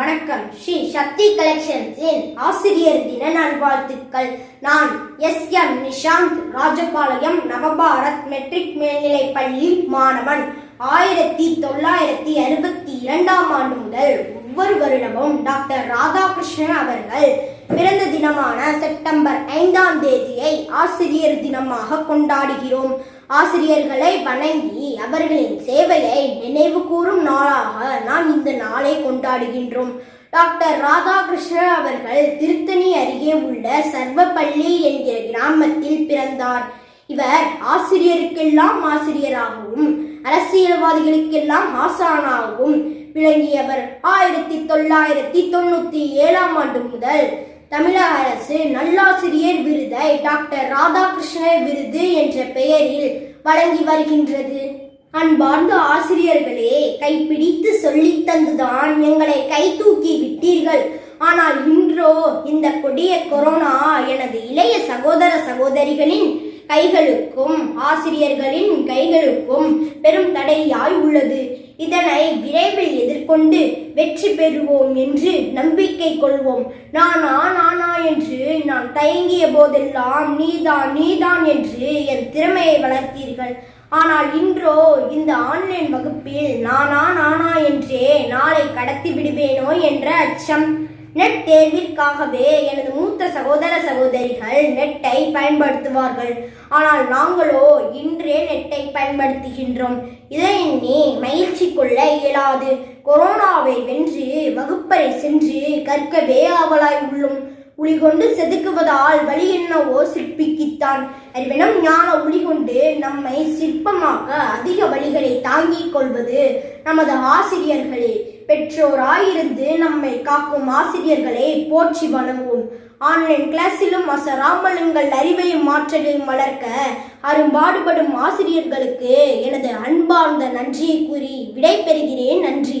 வணக்கம். ஸ்ரீ சக்தி கலெக்ஷன்ஸின் ஆசிரியர் தின நல்வாழ்த்துக்கள் நான் S M Nishanth Rajapalayam Navabharat matric மேல்நிலைப் பள்ளி மாணவன். ஆயிரத்தி தொள்ளாயிரத்தி அறுபத்தி இரண்டாம் ஆண்டு முதல் ஒவ்வொரு வருடமும் டாக்டர் ராதாகிருஷ்ணன் அவர்கள் பிறந்த தினமான செப்டம்பர் ஐந்தாம் தேதியை ஆசிரியர் தினமாக கொண்டாடுகிறோம். ஆசிரியர்களை வணங்கி அவர்களின் சேவையை நினைவு கூறும் நாளாக நாம் இந்த நாளை கொண்டாடுகின்றோம். டாக்டர் ராதாகிருஷ்ணன் அவர்கள் திருத்தணி அருகே உள்ள சர்வப்பள்ளி என்கிற கிராமத்தில் பிறந்தார். இவர் ஆசிரியருக்கெல்லாம் ஆசிரியராகவும் அரசியல்வாதிகளுக்கெல்லாம் ஆசானாகவும் விளங்கியவர். ஆயிரத்தி தொள்ளாயிரத்தி தொண்ணூத்தி ஏழாம் ஆண்டு முதல் தமிழக அரசு நல்லாசிரியர் விருதை டாக்டர் ராதாகிருஷ்ண விருது என்ற பெயரில் வழங்கி வருகின்றது. அன்பார்ந்த ஆசிரியர்களே கைப்பிடித்து சொல்லித் தந்துதான் எங்களை கை தூக்கி விட்டீர்கள். ஆனால் இன்றோ இந்த கொடிய கொரோனா எனது இளைய சகோதர சகோதரிகளின் கைகளுக்கும் ஆசிரியர்களின் கைகளுக்கும் பெரும் தடையாய் உள்ளது. இதனை விரைவில் எதிர்கொண்டு வெற்றி பெறுவோம் என்று நம்பிக்கை கொள்வோம். நான் ஆனால் என்று நான் தயங்கிய போதெல்லாம் நீதான் நீதான் என்று என் திறமையை வளர்த்தீர்கள். ஆனால் இன்றோ இந்த ஆன்லைன் வகுப்பில் நானா நானா என்றே நாளை கடத்தி விடுவேனோ என்ற அச்சம். நெட் தேர்விற்காகவே எனது மூத்த சகோதர சகோதரிகள் நெட்டை பயன்படுத்துவார்கள். ஆனால் நாங்களோ இன்றே நெட்டை பயன்படுத்துகின்றோம். இதை எண்ணி மகிழ்ச்சி கொள்ள இயலாது. கொரோனாவை வென்று வகுப்பறை சென்று கற்கவே ஆவலாய் உள்ளோம். உளிகொண்டு செதுக்குவதால் வழி என்னவோ சிற்பிக்குத்தான். அறிவினம் ஞான ஒளி கொண்டு நம்மை சிற்பமாக அதிக வழிகளை தாங்கிக் கொள்வது நமது ஆசிரியர்களே. பெற்றோராயிருந்து நம்மை காக்கும் ஆசிரியர்களை போற்றி வணங்குவோம் ஆன்லைன் கிளாஸிலும் அசராமலங்கள் அறிவையும் ஆற்றலையும் வளர்க்க அரும்பாடுபடும் ஆசிரியர்களுக்கு எனது அன்பார்ந்த நன்றியை கூறி விடைபெறுகிறேன். நன்றி.